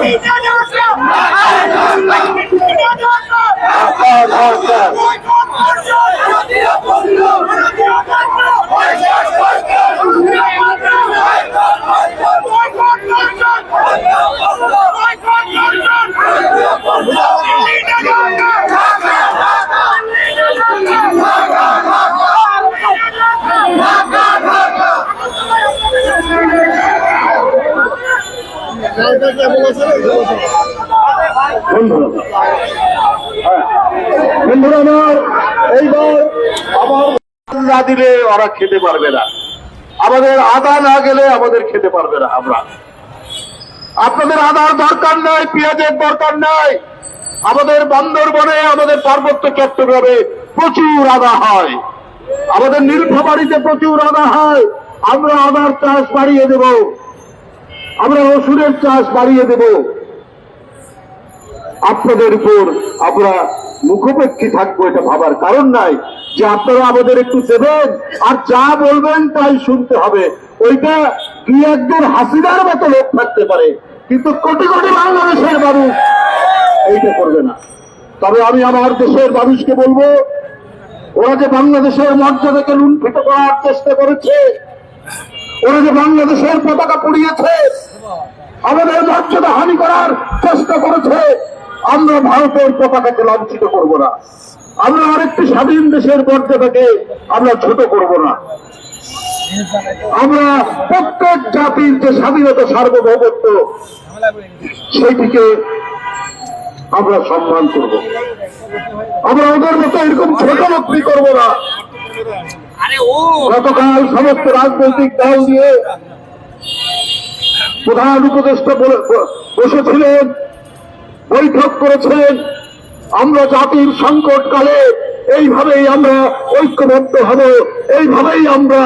বন্ধুরা হ্যাঁ। বন্ধুরা আমার এইবার আমাদের আমাদের পেঁয়াজের দরকার নাই। আমাদের আমাদের পার্বত্য চট্টগ্রামে প্রচুর আদা হয়। আমাদের নীলফামারিতে প্রচুর আদা হয়। আমরা আদার চাষ বাড়িয়ে দেব। আমরা রসুনের চাষ বাড়িয়ে দেব। আপনাদের উপর আমরা মুখোপেক্ষী থাকব, এটা ভাবার কারণ নাই। যে আপনারা আমাদের একটু দেবেন, আর যা বলবেন তাই শুনতে হবে। ওইটা দুই একজন হাসিদার মতো লোক থাকতে পারে, কিন্তু কোটি কোটি বাংলাদেশের মানুষ এইটা করবে না। তবে আমি আমার দেশের মানুষকে বলব, ওরা যে বাংলাদেশের মর্যাদাকে লুণ্ঠিত করার চেষ্টা করেছে ওরা যে বাংলাদেশের পতাকা পুড়িয়েছে, আমাদের মর্যাদা হানি করার চেষ্টা করেছে, আমরা ভারতের পতাকাকে লাঞ্ছিত করব না। আমরা আরেকটি স্বাধীন দেশের মর্যাদাকে আমরা ছোট করব না। আমরা প্রত্যেক জাতির যে স্বাধীনতা, সার্বভৌমত্ব, সেইটিকে আমরা সম্মান করব। আমরা ওদের মতো এরকম ছোট করব না? গতকাল সমস্ত রাজনৈতিক দল দিয়ে প্রধান উপদেষ্টা বসেছিলেন, বৈঠক করেছেন। আমরা জাতির সংকটকালে এইভাবেই আমরা ঐক্যবদ্ধ হব, এইভাবেই আমরা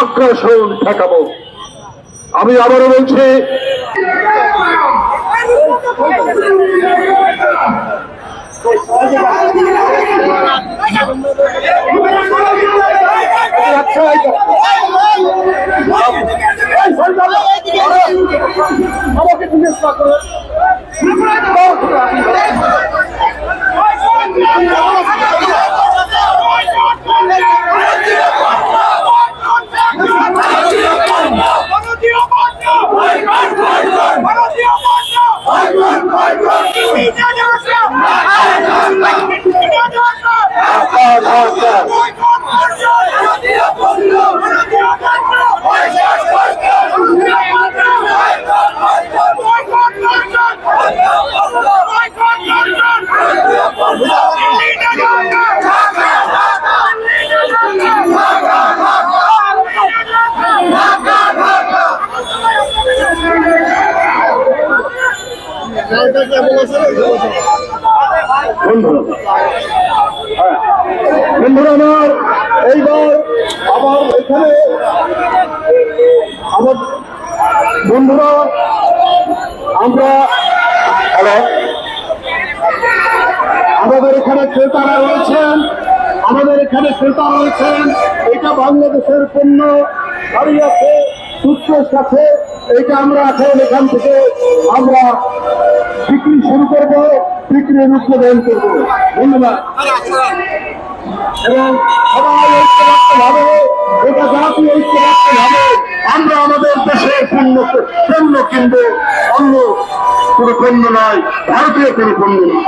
আগ্রাসন ঠেকাবো। আমি আবারও বলছি আমাকে জিজ্ঞেস না আমার এখানে আমার বন্ধুরা, আমরা আমাদের এখানে ক্রেতারা রয়েছেন, আমাদের এখানে ক্রেতা রয়েছেন, এটা বাংলাদেশের পণ্য গাড়ি আছে সুস্থের সাথে, এটা আমরা এখন এখান থেকে আমরা বিক্রি শুরু করব বিক্রির উদ্বোধন করব। ধন্যবাদ। এবং এটা জাতি ঐক্যবদ্ধ ভাবে আমরা আমাদের দেশে পণ্য পণ্য কিনব। অন্য কোনো পণ্য নয়, ভারতীয় কোনো পণ্য নয়।